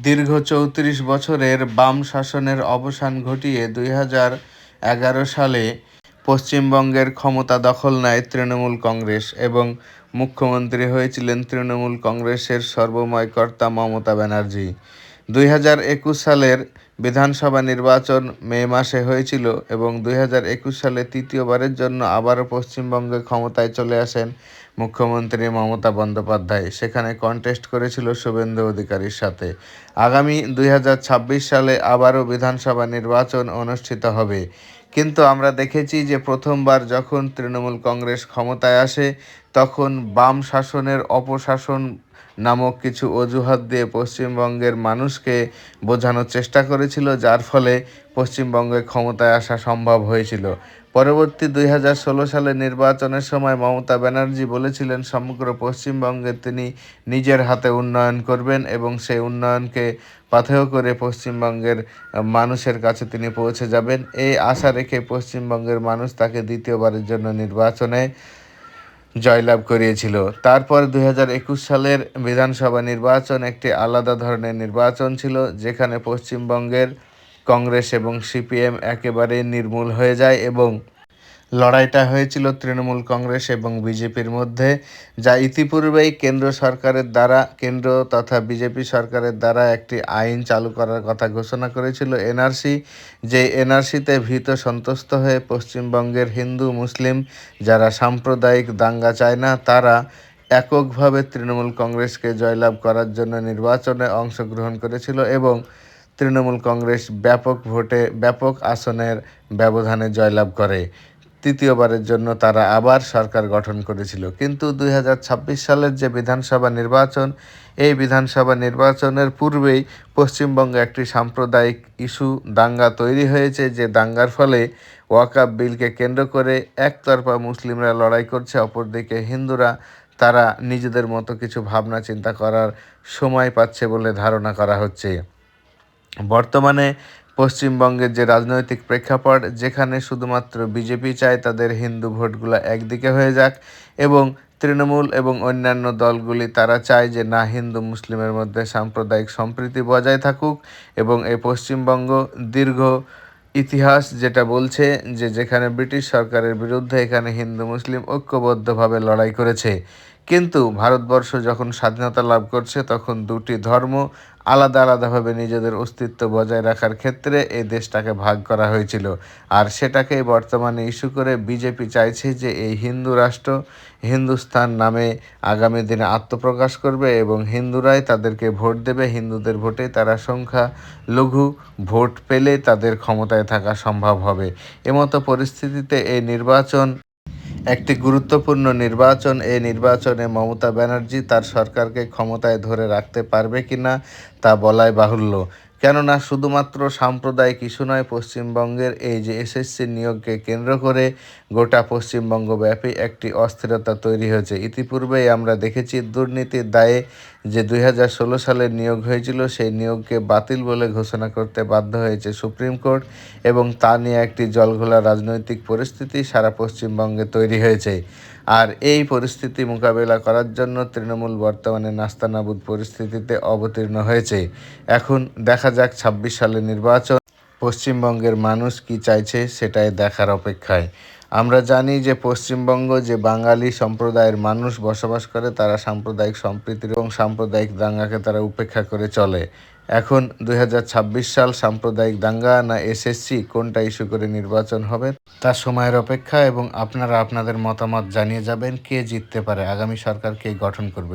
দীর্ঘ চৌত্রিশ বছরের বাম শাসনের অবসান ঘটিয়ে দুই হাজার এগারো সালে পশ্চিমবঙ্গের ক্ষমতা দখল নেয় তৃণমূল কংগ্রেস এবং মুখ্যমন্ত্রী হয়েছিলেন তৃণমূল কংগ্রেসের সর্বময় কর্তা মমতা ব্যানার্জি। দুই হাজার একুশ সালের বিধানসভা নির্বাচন মে মাসে হয়েছিল এবং দুই হাজার একুশ সালে তৃতীয়বারের জন্য আবারও পশ্চিমবঙ্গে ক্ষমতায় চলে আসেন মুখ্যমন্ত্রী মমতা বন্দ্যোপাধ্যায়। সেখানে কন্টেস্ট করেছিল শুভেন্দু অধিকারীর সাথে। আগামী দুই হাজার ছাব্বিশ সালে আবারও বিধানসভা নির্বাচন অনুষ্ঠিত হবে। কিন্তু আমরা দেখেছি যে প্রথমবার যখন তৃণমূল কংগ্রেস ক্ষমতায় আসে, তখন বাম শাসনের অপশাসন নামক কিছু অজুহাত দিয়ে পশ্চিমবঙ্গের মানুষকে বোঝানোর চেষ্টা করেছিল, যার ফলে পশ্চিমবঙ্গে ক্ষমতায় আসা সম্ভব হয়েছিল। পরবর্তী দুই হাজার ষোলো সালের নির্বাচনের সময় মমতা ব্যানার্জি বলেছিলেন, সমগ্র পশ্চিমবঙ্গে তিনি নিজের হাতে উন্নয়ন করবেন এবং সেই উন্নয়নকে পাথেয় করে পশ্চিমবঙ্গের মানুষের কাছে তিনি পৌঁছে যাবেন। এই আশা রেখে পশ্চিমবঙ্গের মানুষ তাকে দ্বিতীয়বারের জন্য নির্বাচনে জয়লাভ করিয়েছিল। তারপর দু হাজার একুশ সালের বিধানসভা নির্বাচন একটি আলাদা ধরনের নির্বাচন ছিল, যেখানে পশ্চিমবঙ্গের কংগ্রেস এবং সিপিএম একেবারে নির্মূল হয়ে যায় এবং লড়াইটা হয়েছিল তৃণমূল কংগ্রেস এবং বিজেপির মধ্যে, যা ইতিপূর্বেই কেন্দ্র সরকারের দ্বারা, কেন্দ্র তথা বিজেপি সরকারের দ্বারা একটি আইন চালু করার কথা ঘোষণা করেছিল এনআরসি। যে এনআরসিতে ভীত সন্তুষ্ট হয়ে পশ্চিমবঙ্গের হিন্দু, মুসলিম যারা সাম্প্রদায়িক দাঙ্গা চায় না, তারা এককভাবে তৃণমূল কংগ্রেসকে জয়লাভ করার জন্য নির্বাচনে অংশগ্রহণ করেছিল এবং তৃণমূল কংগ্রেস ব্যাপক ভোটে, ব্যাপক আসনের ব্যবধানে জয়লাভ করে। তৃতীয়বারের জন্য তারা আবার সরকার গঠন করেছিল। কিন্তু দুই হাজার ছাব্বিশ সালের যে বিধানসভা নির্বাচন, এই বিধানসভা নির্বাচনের পূর্বেই পশ্চিমবঙ্গে একটি সাম্প্রদায়িক ইস্যু দাঙ্গা তৈরি হয়েছে, যে দাঙ্গার ফলে ওয়াকাব বিলকে কেন্দ্র করে একতরফা মুসলিমরা লড়াই করছে, অপরদিকে হিন্দুরা তারা নিজেদের মতো কিছু ভাবনা চিন্তা করার সময় পাচ্ছে বলে ধারণা করা হচ্ছে। বর্তমানে পশ্চিমবঙ্গের যে রাজনৈতিক প্রেক্ষাপট, যেখানে শুধুমাত্র বিজেপি চায় তাদের হিন্দু ভোটগুলো একদিকে হয়ে যাক এবং তৃণমূল এবং অন্যান্য দলগুলি তারা চায় যে না হিন্দু মুসলিমের মধ্যে সাম্প্রদায়িক সম্প্রীতি বজায় থাকুক এবং এই পশ্চিমবঙ্গ দীর্ঘ ইতিহাস যেটা বলছে যে যেখানে ব্রিটিশ সরকারের বিরুদ্ধে এখানে হিন্দু মুসলিম ঐক্যবদ্ধভাবে লড়াই করেছে। কিন্তু ভারতবর্ষ যখন স্বাধীনতা লাভ করছে, তখন দুটি ধর্ম আলাদা আলাদাভাবে নিজেদের অস্তিত্ব বজায় রাখার ক্ষেত্রে এই দেশটাকে ভাগ করা হয়েছিল। আর সেটাকে বর্তমানে ইস্যু করে বিজেপি চাইছে যে এই হিন্দু রাষ্ট্র হিন্দুস্তান নামে আগামী দিনে আত্মপ্রকাশ করবে এবং হিন্দুরাই তাদেরকে ভোট দেবে। হিন্দুদের ভোটে তারা সংখ্যা লঘু ভোট পেলে তাদের ক্ষমতায় থাকা সম্ভব হবে। এমতো পরিস্থিতিতে এই নির্বাচন একটি গুরুত্বপূর্ণ নির্বাচন এই নির্বাচনে মমতা ব্যানার্জি তার সরকারকে ক্ষমতায় ধরে রাখতে পারবে কি না তা বলাই বাহুল্য। কেননা শুধুমাত্র সাম্প্রদায়িক ইস্যু নয়, পশ্চিমবঙ্গের এই যে এসএসসি নিয়োগকে কেন্দ্র করে গোটা পশ্চিমবঙ্গব্যাপী একটি অস্থিরতা তৈরি হয়েছে। ইতিপূর্বেই আমরা দেখেছি দুর্নীতির দায়ে যে দু হাজার ষোলো সালে নিয়োগ হয়েছিল, সেই নিয়োগকে বাতিল বলে ঘোষণা করতে বাধ্য হয়েছে সুপ্রিম কোর্ট এবং তা নিয়ে একটি জলঘোলা রাজনৈতিক পরিস্থিতি সারা পশ্চিমবঙ্গে তৈরি হয়েছে। আর এই পরিস্থিতি মোকাবেলা করার জন্য তৃণমূল বর্তমানে নাস্তানাবুদ পরিস্থিতিতে অবতীর্ণ হয়েছে। এখন দেখা যাক ছাব্বিশ সালের নির্বাচন, পশ্চিমবঙ্গের মানুষ কি চাইছে সেটাই দেখার অপেক্ষায়। আমরা জানি যে পশ্চিমবঙ্গ যে বাঙালি সম্প্রদায়ের মানুষ বসবাস করে, তারা সাম্প্রদায়িক সম্প্রীতি এবং সাম্প্রদায়িক দাঙ্গাকে তারা উপেক্ষা করে চলে। এখন দু হাজার ছাব্বিশ সাল সাম্প্রদায়িক দাঙ্গা না এসএসসি কোনটা ইস্যু করে নির্বাচন হবে তার সময়ের অপেক্ষা এবং আপনারা আপনাদের মতামত জানিয়ে যাবেন, কে জিততে পারে। আগামী সরকার কে গঠন করবে?